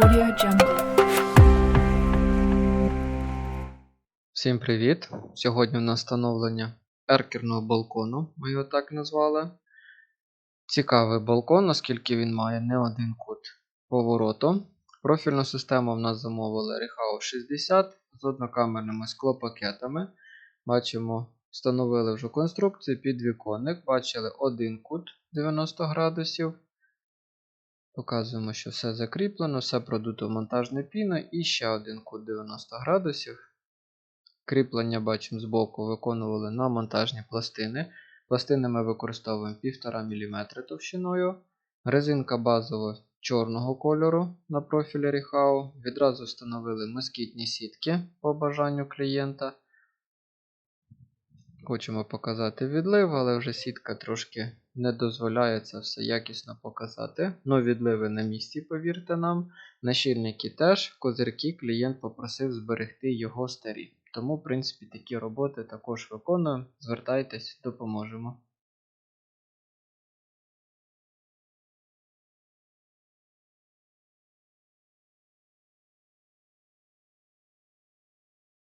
Audio Jungle. Всім привіт! Сьогодні у нас встановлення еркерного балкону, ми його так назвали. Цікавий балкон, оскільки він має не один кут повороту. Профільну систему в нас замовили Rehau 60 з однокамерними склопакетами. Бачимо, встановили вже конструкцію підвіконник. Бачили один кут 90 градусів. Показуємо, що все закріплено, все продуто в монтажне піно і ще один кут 90 градусів. Кріплення бачимо збоку виконували на монтажні пластини. Пластини ми використовуємо 1,5 мм товщиною. Резинка базова чорного кольору на профілі Rehau. Відразу встановили москітні сітки по бажанню клієнта. Хочемо показати відлив, але вже сітка трошки не дозволяє це все якісно показати. Ну, відливи на місці, повірте нам. Нащільники теж, козирки клієнт попросив зберегти його старі. Тому, в принципі, такі роботи також виконуємо. Звертайтесь, допоможемо.